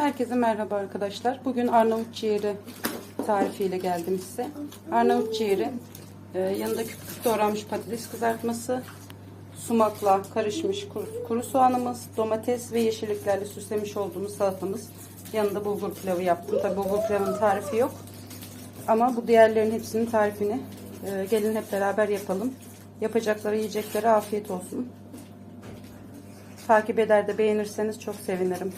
Herkese merhaba arkadaşlar. Bugün Arnavut ciğeri tarifiyle geldim size. Arnavut ciğeri e, yanında küp küp doğranmış patates kızartması, sumakla karışmış kuru, kuru soğanımız, domates ve yeşilliklerle süslemiş olduğumuz salatamız. Yanında bulgur pilavı yaptım. Tabi bulgur pilavının tarifi yok. Ama bu diğerlerin hepsinin tarifini e, gelin hep beraber yapalım. Yapacakları yiyeceklere afiyet olsun. Takip eder de beğenirseniz çok sevinirim.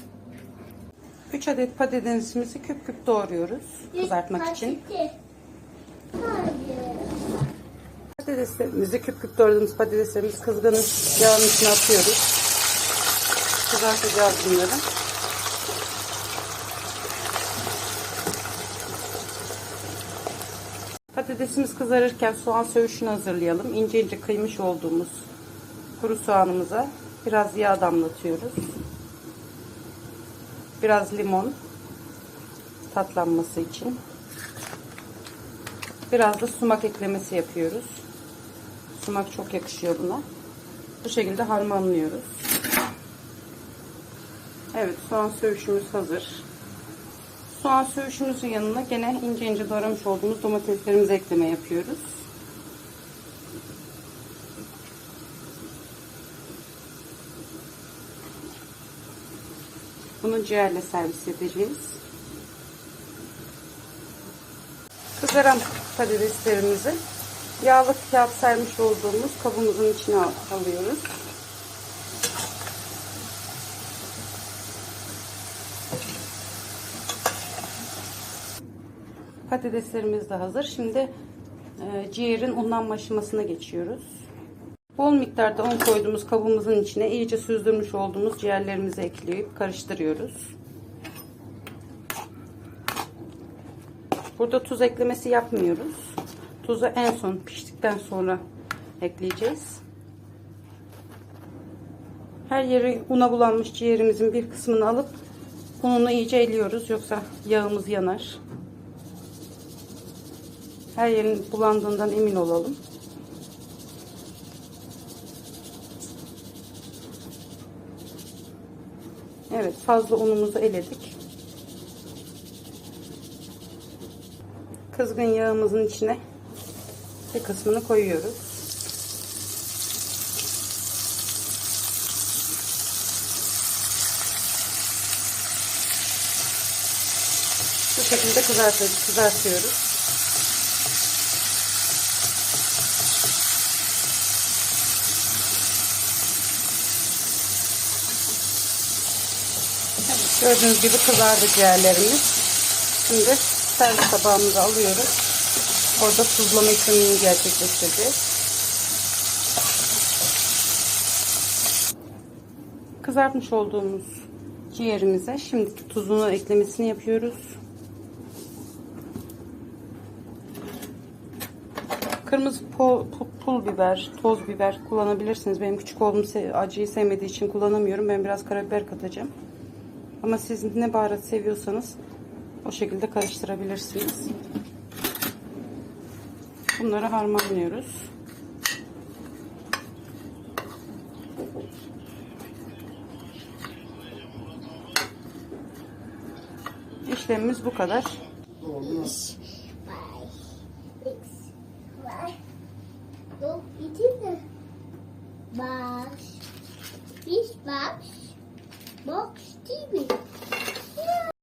3 adet patatesimizi küp küp doğruyoruz kızartmak için. Patateslerimizi küp küp doğradığımız patateslerimizi kızgın yağın içine atıyoruz. Kızartacağız bunları. Patatesimiz kızarırken soğan söğüşünü hazırlayalım. İnce ince kıymış olduğumuz kuru soğanımıza biraz yağ damlatıyoruz. Biraz limon tatlanması için. Biraz da sumak eklemesi yapıyoruz. Sumak çok yakışıyor buna. Bu şekilde harmanlıyoruz. Evet soğan söğüşümüz hazır. Soğan söğüşümüzün yanına gene ince ince doğramış olduğumuz domateslerimizi ekleme yapıyoruz. Bunu ciğerle servis edeceğiz. Kızaran patateslerimizi yağlı kağıt sermiş olduğumuz kabımızın içine alıyoruz. Patateslerimiz de hazır. Şimdi e, ciğerin unlanma aşamasına geçiyoruz. Bol miktarda un koyduğumuz kabımızın içine iyice süzdürmüş olduğumuz ciğerlerimizi ekleyip karıştırıyoruz. Burada tuz eklemesi yapmıyoruz. Tuzu en son piştikten sonra ekleyeceğiz. Her yeri una bulanmış ciğerimizin bir kısmını alıp ununu iyice eliyoruz. Yoksa yağımız yanar. Her yerin bulandığından emin olalım. Evet fazla unumuzu eledik. Kızgın yağımızın içine bir kısmını koyuyoruz. Bu şekilde kızartıyoruz. Gördüğünüz gibi kızardı ciğerlerimiz. Şimdi servis tabağımıza alıyoruz. Orada tuzlama işlemini gerçekleştireceğiz. Kızartmış olduğumuz ciğerimize şimdi tuzunu eklemesini yapıyoruz. Kırmızı pul, pul biber, toz biber kullanabilirsiniz. Benim küçük oğlum acıyı sevmediği için kullanamıyorum. Ben biraz karabiber katacağım. Ama siz ne baharat seviyorsanız o şekilde karıştırabilirsiniz. Bunları harmanlıyoruz. İşlemimiz bu kadar. Box. Box TV.